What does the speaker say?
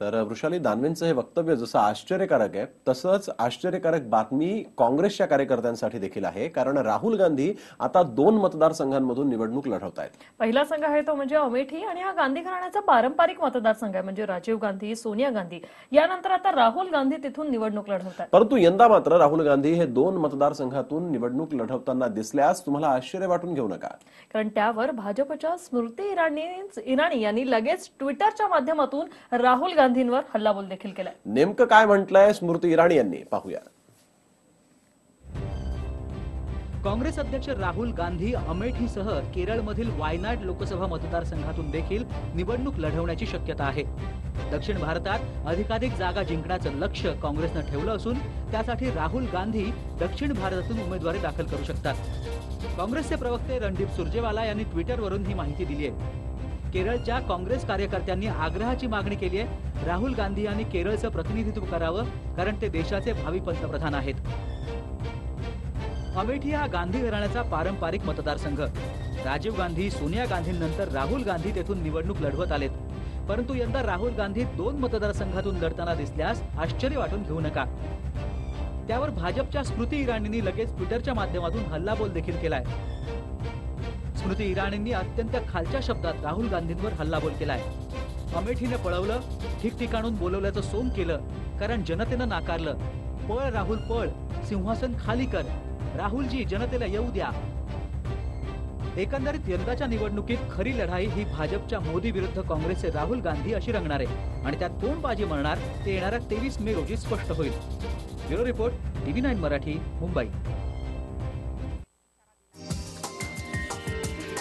तर वृषाली दानवेंचं हे वक्तव्य जसं आश्चर्यकारक आहे तसंच आश्चर्यकारक बातमी काँग्रेसच्या कार्यकर्त्यांसाठी देखील आहे. कारण राहुल गांधी आता दोन मतदारसंघांमधून निवडणूक लढवत आहेत. पहिला संघ आहे तो म्हणजे अमेठी आणि हा गांधी घराण्याचा पारंपरिक मतदारसंघ आहे म्हणजे राजीव गांधी सोनिया गांधी. यानंतर आता राहुल गांधी तिथून निवडणूक लढवतात परंतु यंदा मात्र राहुल गांधी हे दोन मतदारसंघातून निवडणूक लढवताना दिसल्यास तुम्हाला आश्चर्य वाटून घेऊ नका. कारण त्यावर भाजपच्या स्मृती इराणी इराणी यांनी लगेच ट्विटरच्या माध्यमातून राहुल गांधींवर हल्लाबोल देखील केलाय. नेमकं काय म्हटलंय स्मृती इराणी यांनी? पाहूया. काँग्रेस अध्यक्ष राहुल गांधी अमेठीसह केरळमधील वायनाड लोकसभा मतदारसंघातून देखील निवडणूक लढवण्याची शक्यता आहे. दक्षिण भारतात अधिकाधिक जागा जिंकण्याचं लक्ष काँग्रेसनं ठेवलं असून त्यासाठी राहुल गांधी दक्षिण भारतातून उमेदवारी दाखल करू शकतात. काँग्रेसचे प्रवक्ते रणदीप सुरजेवाला यांनी ट्विटरवरून ही माहिती दिली आहे. केरळच्या काँग्रेस कार्यकर्त्यांनी आग्रहाची मागणी केली आहे. राहुल गांधी यांनी केरळचं प्रतिनिधित्व करावं कारण ते देशाचे भावी पंतप्रधान आहेत. अमेठी हा गांधी घराण्याचा पारंपरिक मतदारसंघ. राजीव गांधी सोनिया गांधींनंतर राहुल गांधी तेथून निवडणूक लढवत आलेत. परंतु यंदा राहुल गांधी दोन मतदारसंघातून लढताना दिसल्यास आश्चर्य वाटून घेऊ नका. त्यावर भाजपच्या स्मृती इराणींनी लगेच ट्विटरच्या माध्यमातून हल्लाबोल देखील केलाय. स्मृती इराणींनी अत्यंत खालच्या शब्दात राहुल गांधींवर हल्लाबोल केलाय. अमेठीने पळवलं ठिकठिकाणून बोलवल्याचं सोंग केलं कारण जनतेनं नाकारलं. पळ राहुल पळ सिंहासन खाली कर. राहुलजी जनतेला येऊ द्या. एकंदरीत यंदाच्या निवडणुकीत खरी लढाई ही भाजपच्या मोदी विरुद्ध काँग्रेसचे राहुल गांधी अशी रंगणार आहे. आणि त्यात कोण बाजी मरणार ते येणाऱ्या तेवीस मे रोजी स्पष्ट होईल. Bureau report TV nine Marathi Mumbai.